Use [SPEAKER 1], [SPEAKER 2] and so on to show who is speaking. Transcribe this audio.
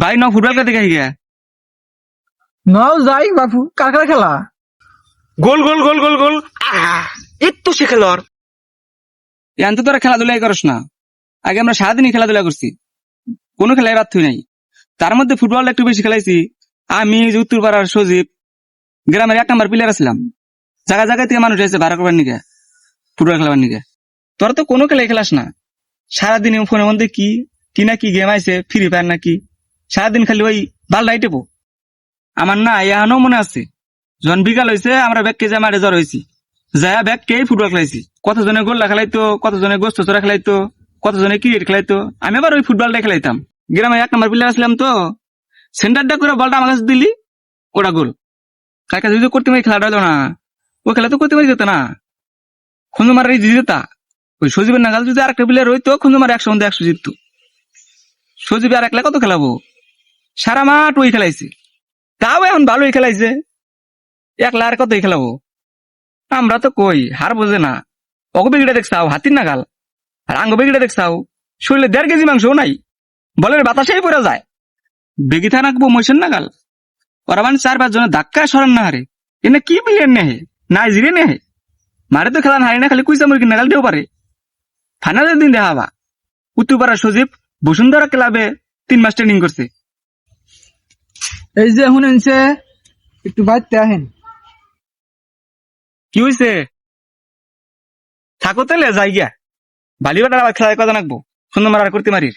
[SPEAKER 1] ভাই ন ফুটবল খেলতে দেখে গিয়া
[SPEAKER 2] নাও যাই বাপু। কার কার খেলা?
[SPEAKER 1] গোল গোল গোল গোল গোল। সে খেলোয়াড়। ইয়ান তো তোরা খেলাধুলাই করস না। আগে আমরা সারাদিনই খেলাধুলা করছি। কোনো খেলায় বাদ থুই নাই। তার মধ্যে ফুটবল একটু বেশি খেলাইছি। আমি যে উত্তরপাড়ার সজীব গ্রামের এক নাম্বার প্লেয়ার ছিলাম জায়গা জায়গা থেকে মানুষ এসে ভাড়া করবার নিকে ফুটবল খেলাবার নিকে তোরা তো কোনো খেলাই খেলাস না। সারাদিন ফোনের মধ্যে কি কি না কি গেম আইছে ফ্রি ফায়ার নাকি সারাদিন খালি ওই বাল লাইটেবো আমার না এখনও মনে আছে, যখন বিকাল হয়েছে আমরা ব্যাগকে যে মাঠে জ্বর হয়েছি যায়া ব্যাগকে ফুটবল খেলাইছি। কতজনে গোল্লা খেলাইতো, কতজনে গোস্ত চোরা খেলাইতো, কতজনে ক্রিকেট খেলাইতো, আমি আবার ওই ফুটবলটা খেলাইতাম। গ্রামে এক নম্বর প্লেয়ার আসলাম তো সেন্টারটা করে বলটা আমার কাছে দিলি, ওটা গোল। কার কাছে যদি করতে পারি খেলাটা হলো না, ও খেলা তো করতে পারি যেত না খুঁজো দিয়ে যেতা ওই সজীবের নাগাল যদি আরেকটা প্লেয়ার হইতো খুঁজো একশো মধ্যে একশো জিততো। সজীব আর একলা কত খেলাবো? সারা মাঠ ওই খেলাইছে। তাও এখন ভালোই খেলাইছে। একলা আর কতই খেলাবো? আমরা তো কই, হার বোঝে না। অগো বেগিটা দেখছাও হাতির নাগাল আর আঙ্গ বেগিটা দেখছাও শরীরে দেড় কেজি মাংসও নাই। বলের বাতাসেই পড়ে যায়। বেগি থা নাকবো মৈশের নাগাল ওরা মানে চার পাঁচ জনের ধাক্কা সরান না হারে। এনে কি প্লেয়ার নেহে? নাই জিরে নেহে? মারে তো খেলান হারি না, খালি কুইসা মুরগি নাগাল দিও পারে। ফাইনালের দিন দেখাবা। উত্তরপাড়া সজীব বসুন্ধরা ক্লাবে তিন মাস ট্রেনিং করছে।
[SPEAKER 2] এই যে এনছে একটু বাইরতে আহেন।
[SPEAKER 1] কি হয়েছে থাকো তাহলে যাই গিয়া। বালিবাটার আবার খেলায় কথা নাকবো সুন্দর মারার করতে মারির।